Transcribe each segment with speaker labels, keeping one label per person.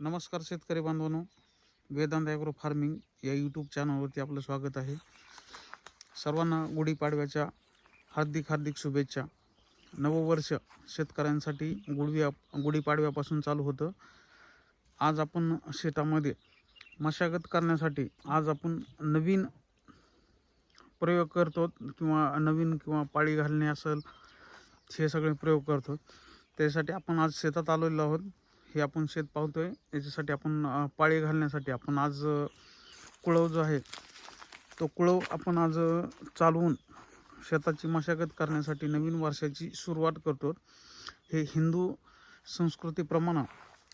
Speaker 1: नमस्कार शेतकरी बांधवांनो. वेदांत ॲग्रो फार्मिंग या यूट्यूब चॅनलवरती आपलं स्वागत आहे. सर्वांना गुढीपाडव्याच्या हार्दिक हार्दिक शुभेच्छा. नववर्ष शेतकऱ्यांसाठी गुढव्या गुढीपाडव्यापासून चालू होतं. आज आपण शेतामध्ये मशागत करण्यासाठी आज आपण नवीन प्रयोग करतो किंवा नवीन किंवा पाळी घालणे असेल हे सगळे प्रयोग करतो. त्यासाठी आपण आज शेतात आलेलो आहोत. हे आपण शेत पाहतोय याच्यासाठी आपण पाळी घालण्यासाठी आपण आज कुळव जो आहे तो कुळव आपण आज चालवून शेताची मशागत करण्यासाठी नवीन वर्षाची सुरुवात करतो हे हिंदू संस्कृतीप्रमाणे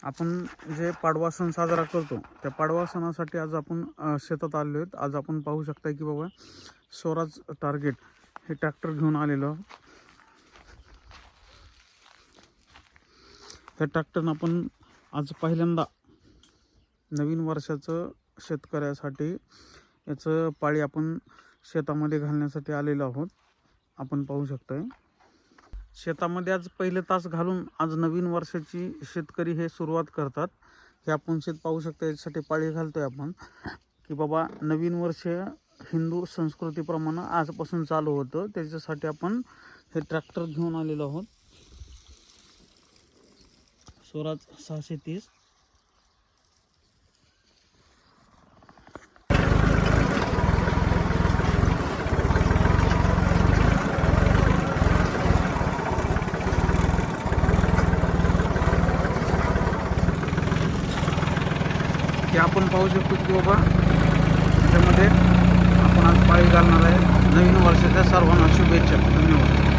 Speaker 1: आपण जे पाडवा सण साजरा करतो त्या पाडवा सणासाठी आज आपण शेतात आलेलो आहेत. आज आपण पाहू शकता की बाबा स्वराज टार्गेट हे ट्रॅक्टर घेऊन आलेलो ह्या ट्रॅक्टरनं आपण आज पहिल्यांदा नवीन वर्षाचं शेतकऱ्यासाठी याचं पाळी आपण शेतामध्ये घालण्यासाठी आलेलो आहोत. आपण पाहू शकताय. शेतामध्ये आज पहिले तास घालून आज नवीन वर्षाची शेतकरी हे सुरुवात करतात. हे आपण शेत पाहू शकतो याच्यासाठी पाळी घालतोय आपण. की बाबा नवीन वर्ष हिंदू संस्कृतीप्रमाणे आजपासून चालू होतं. त्याच्यासाठी आपण हे ट्रॅक्टर घेऊन आलेलो आहोत. स्वराज सहाशे तीस. हे आपण पाहू शकतो की बाबा त्याच्यामध्ये आपण आज पाळी घालणार आहे. नवीन वर्षाच्या सर्वांना शुभेच्छा. धन्यवाद.